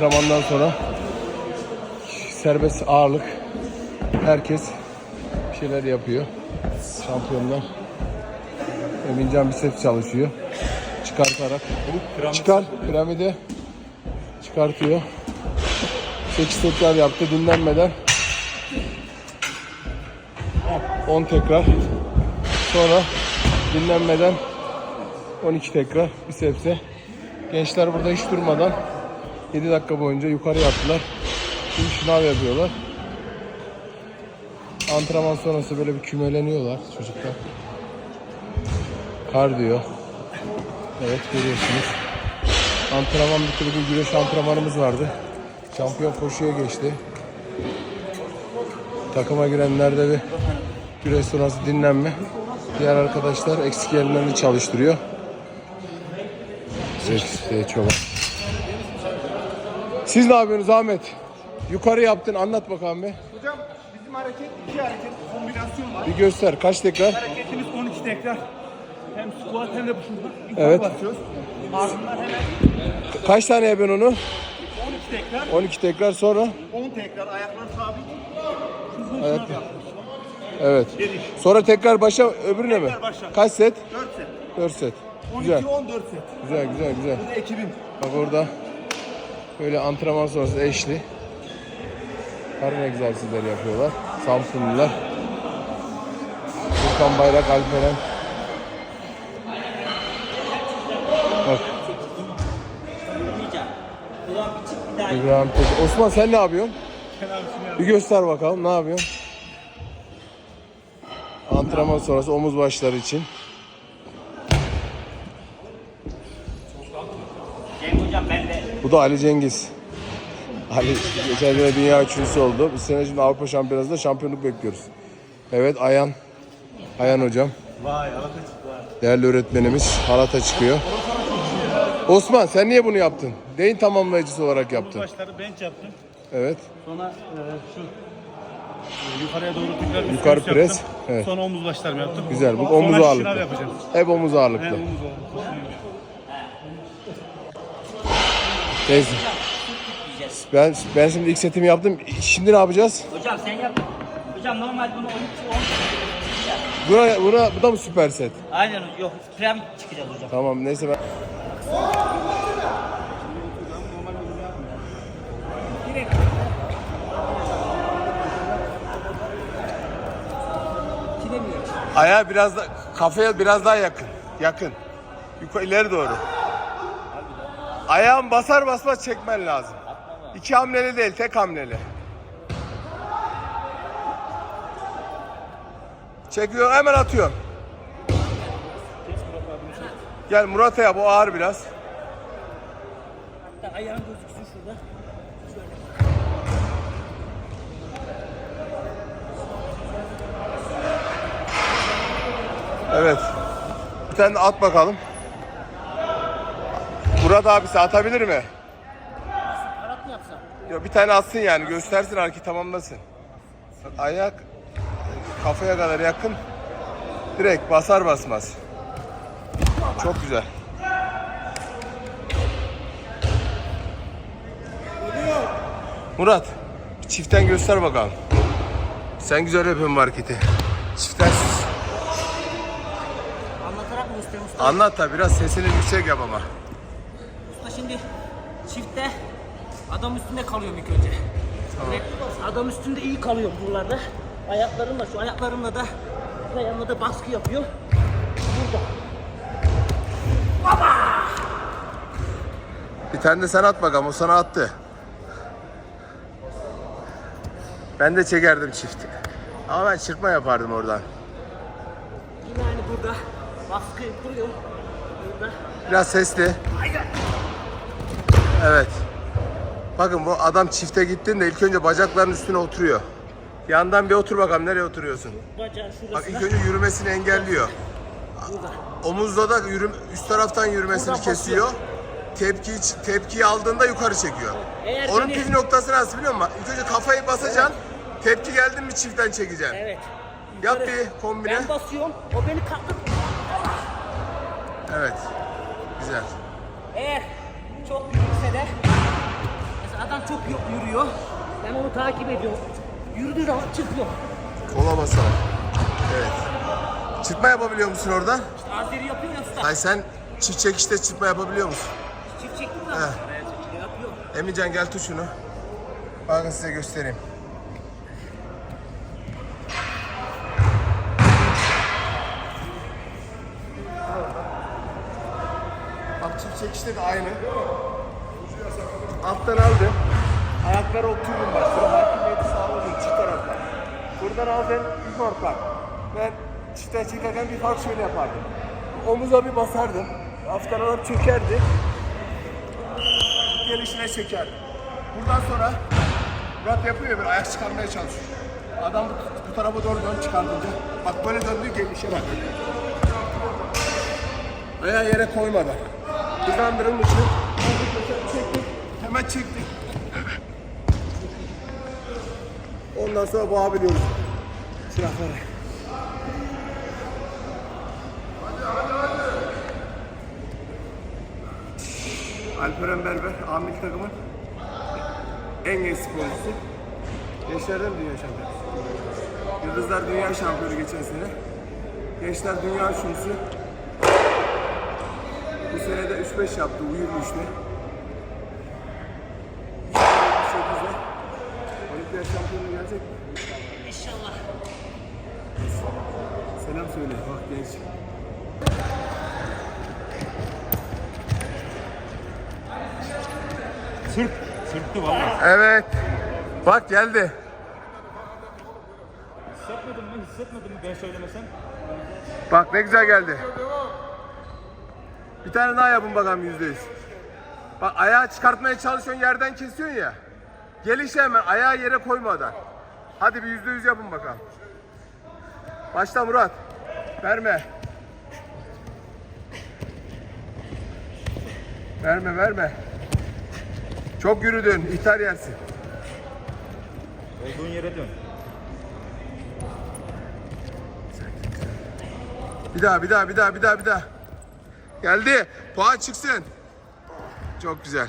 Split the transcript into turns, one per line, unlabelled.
antrenmandan sonra serbest ağırlık herkes bir şeyler yapıyor. Şampiyonlar. Emincan biceps çalışıyor. Çıkartarak. Çıkar piramide çıkartıyor. 8 tekrar yaptı dinlenmeden. 10 tekrar. Sonra dinlenmeden 12 tekrar bicepse. Gençler burada hiç durmadan 7 dakika boyunca yukarı yaptılar. Şimdi şınav yapıyorlar. Antrenman sonrası böyle bir kümeleniyorlar çocuklar. Kardiyo. Evet görüyorsunuz. Antrenman bitti. Bugün güreş antrenmanımız vardı. Şampiyon koşuya geçti. Takıma girenlerde bir güreş sonrası dinlenme. Diğer arkadaşlar eksik yerlerini çalıştırıyor. Zeki çoban. Siz ne yapıyorsunuz Ahmet? Yukarı yaptın anlat bakalım bir.
Hocam bizim hareket iki hareket kombinasyon var.
Bir göster kaç tekrar?
Hareketimiz 12 tekrar. Hem squat hem de. Yukarı
Evet.
basıyoruz. Ardından hemen
Kaç tane yapıyorsun onu?
12 tekrar,
12 tekrar sonra?
10 tekrar ayaklar sabit. Hızlı
Ayak-. Evet.
Geliş.
Sonra tekrar başa öbürüne mi?
Tekrar başa.
Kaç set?
4 set.
4 set.
12
Güzel.
14 set.
Güzel güzel güzel.
Bu da ekibim.
Bak orada böyle antrenman sonrası eşli karın egzersizleri yapıyorlar. Samsunlular. Furkan Bayrak Alperen. Bak. İbrahim Tekin. Osman sen ne yapıyorsun? Bir göster bakalım ne yapıyorsun? Antrenman sonrası omuz başları için. Bu da Ali Cengiz. Ali geçen sene dünya üçüncüsü oldu. Bu sene şimdi Avrupa Şampiyonası'nda şampiyonluk bekliyoruz. Evet Ayan. Ayan hocam.
Vay alaka çıktı.
Değerli öğretmenimiz halata çıkıyor. Osman sen niye bunu yaptın? Neyin tamamlayıcısı olarak yaptın?
Başları bench yaptım.
Evet.
Sonra e, şu e, yukarıya doğru tekrar üst
Yukarı pres,
yaptım.
evet.
Sonra omuz başlarımı yaptım.
Güzel. Bu
Sonra
omuz
şınav
ağırlıklı.
yapacağım.
Hep omuz
He,
ağırlıklı.
omuz ağırlıklı.
Neyse. Ben, ben şimdi ilk setimi yaptım. Şimdi ne yapacağız?
Hocam sen yap. Hocam normal bunu 12 10
Buna, buna, bu da mı süper set?
Aynen yok piramit çıkacağız hocam.
Tamam neyse ben... Ayağa biraz da kafaya biraz daha yakın. Yakın. Yukarı ileri doğru. Ayağın basar basmaz çekmen lazım. İki hamleli değil, tek hamleli. Çekiyor, hemen atıyorsun. Gel Murat'a yap, o ağır biraz.
Ayağın gözüksün şurada.
Evet. De at bakalım. Murat abisi atabilir mi?
Arat mı yapsam?
Yok bir tane atsın yani göstersin hareketi tamamlasın. Ayak kafaya kadar yakın. Direkt basar basmaz. Çok güzel. Murat bir çiften göster bakalım. Sen güzel yapıyorsun bu hareketi. Çiften
Anlatarak mı istiyorum usta?
anlat da biraz sesini yüksek yap ama.
Şimdi çiftte adam üstünde kalıyorum ilk önce. Direkt adam üstünde iyi kalıyor buralarda. Ayaklarımla şu ayaklarımla da ayağımla da baskı yapıyor. Burada.
Bir tane de sen at bakalım o sana attı. Ben de çekerdim çifti. Ama ben çırpma yapardım oradan.
Yine aynı burada baskı yapılıyor. Burada.
Biraz sesli. Evet. Bakın bu adam çifte gittiğinde ilk önce bacakların üstüne oturuyor. Yandan bir otur bakalım nereye oturuyorsun?
Bacağın
Bak
şurasına.
ilk önce yürümesini engelliyor.
Burada.
Omuzda da yürüm, üst taraftan yürümesini
Buradan
kesiyor. Tepki tepkiyi aldığında yukarı çekiyor.
Eğer
Onun
beni-
püf noktası nasıl biliyor musun? İlk önce kafayı basacaksın. Tepki geldi mi çiftten çekeceksin.
Evet.
Yap bir kombine.
Ben basıyorum, o beni kalktı.
Evet. Güzel.
Eğer çok büyükse de mesela Adam çok yo- yürüyor. Ben onu takip ediyorum. Yürüdüğü zaman çıkıyor.
Kola basarak. Evet. Çırpma yapabiliyor musun orada?
İşte Azeri yapıyor ya usta.
Hayır sen çift çekişte çırpma yapabiliyor musun?
Çift araya çekiyor, yapıyor.
Emircan gel tut şunu. Bakın size göstereyim. Bak çift çekişte de aynı. Alttan aldım. Ayakları oturdum bak. Sıra hakimiyeti sağladım çift taraftan. Buradan aldım bir fark. Ben çiftten çekerken bir fark şöyle yapardım. Omuza bir basardım. Hafiften alıp çökerdi gelişine çeker. Buradan sonra Murat yapıyor ya böyle ayak çıkarmaya çalışıyor. Adam bu, bu tarafa doğru dön çıkardınca. Bak böyle döndüğü gelişe bak. Ayağı yere koymadan. Hızlandırılmışı. Çektik. Hemen çektik. Ondan sonra boğabiliyoruz. Silahları. Alperen Berber, Amil takımın en genç sporcusu. Gençlerden dünya şampiyonu. Yıldızlar dünya şampiyonu geçen sene. Gençler dünya üçüncüsü. Bu sene de 3-5 yaptı, uyurlu işte. 2028'de Olimpiyat şampiyonu gelecek mi?
İnşallah.
Selam söyle, bak genç.
Sırt. Sırttı valla.
Evet. Bak geldi.
Hissetmedin mi? Hissetmedin mi ben söylemesem?
Bak ne güzel geldi. Bir tane daha yapın bakalım yüzde yüz. Bak ayağı çıkartmaya çalışıyorsun yerden kesiyorsun ya. Gelişe hemen ayağı yere koymadan. Hadi bir yüzde yüz yapın bakalım. Başla Murat. Verme. Verme verme. Çok yürüdün. ihtar yersin.
Olduğun yere dön.
Bir daha bir daha bir daha bir daha bir daha. Geldi. Puan çıksın. Çok güzel.